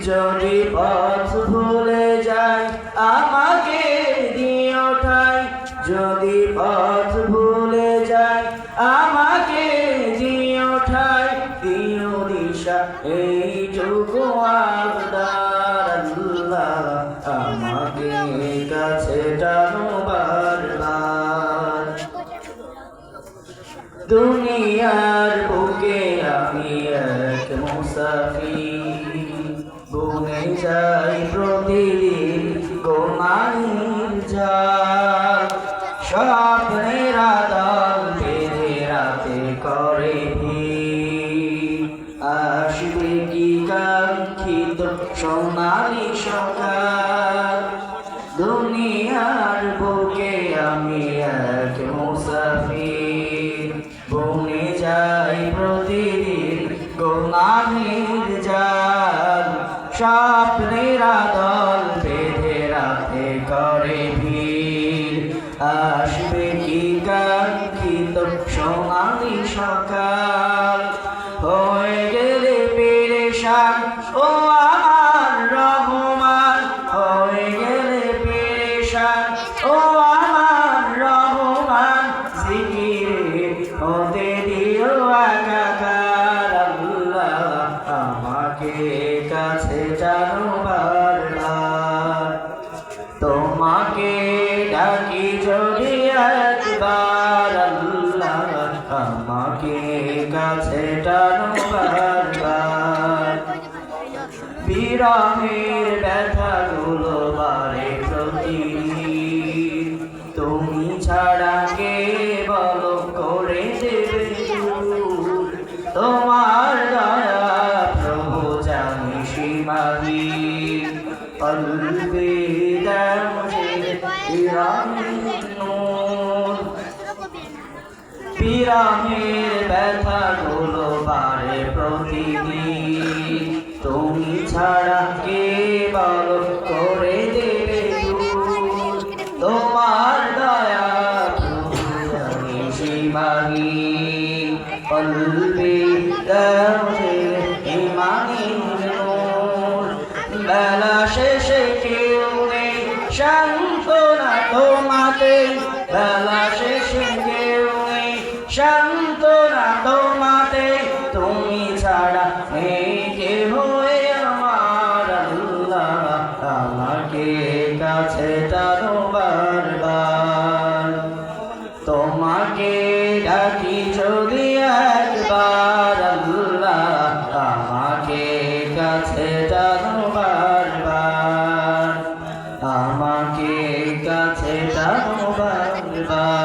যদি পথ ভুলে যায় আমাকে দিও ঠাই যদি পথ ভুলে যায় আমাকে দিও ঠাই দিও দিশা, এইটুকু আবদার আল্লাহ আমাকে কাছে টানো বারবার। দুনিয়ার এক মুসাফির বনে যাই প্রতিদিন গোমানির স্বপ্নের আদল বেঁধে রাতে করে। আসবে কি কাঙ্ক্ষিত সোনালি সকাল। দুনিয়ার বুকে আমি এক মুসাফির। বনে যাই প্রতিদিন গোনানির জাল স্বপ্নের দল বেঁধে রাতে করে ভিড়। আসবে কি কাঙ্ক্ষিত সোনালি সকাল? আমাকে কাছে জানবার তোমাকে ডাকি যদি একবার আল্লাহ আমাকে কাছে টানো বারবার বিরামের ব্যথাগুলো বিরামের নূর। বিরামের ব্যথা গুলো বারে প্রতিদিন। তুমি ছাড়া কে বল করে দেবে তোমার দয়া প্রভু সীমাহীন কলবে সান্ত্বনা তোমাতে শেষে কেউ নেই সান্ত্বনা তোমাতে তুমি ছাড়া নেই কে হয়ে আমার আল্লাহ। আমাকে কাছে টানো বারবার। তোমাকে ডাকি যদি আমাকে কাছে ডাকো বারবার।